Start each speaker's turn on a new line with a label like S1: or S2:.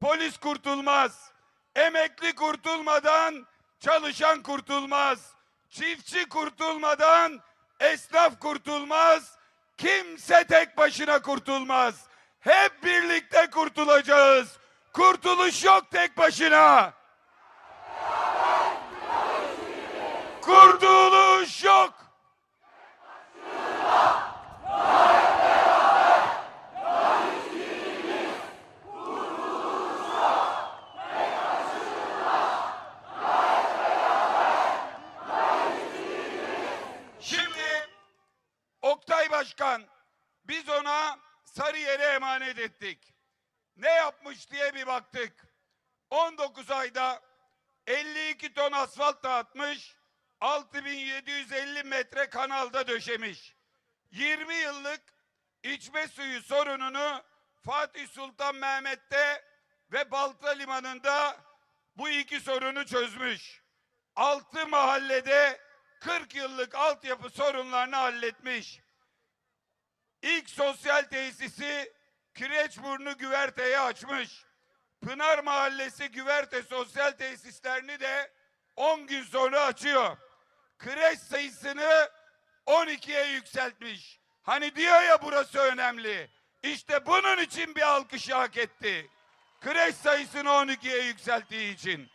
S1: Polis kurtulmaz. Emekli kurtulmadan çalışan kurtulmaz. Çiftçi kurtulmadan esnaf kurtulmaz. Kimse tek başına kurtulmaz. Hep birlikte kurtulacağız. Kurtuluş yok tek başına. Kurtuluş yok. Başkan biz ona Sarıyer'e emanet ettik. Ne yapmış diye bir baktık. 19 ayda 52 ton asfalt dağıtmış, 6750 metre kanalda döşemiş. 20 yıllık içme suyu sorununu Fatih Sultan Mehmet'te ve Balta Limanı'nda bu iki sorunu çözmüş. 6 mahallede 40 yıllık altyapı sorunlarını halletmiş. İlk sosyal tesisi Kireçburnu Güverte'ye açmış. Pınar Mahallesi Güverte sosyal tesislerini de 10 gün sonra açıyor. Kreş sayısını 12'ye yükseltmiş. Hani diyor ya burası önemli. İşte bunun için bir alkış hak etti. Kreş sayısını 12'ye yükselttiği için.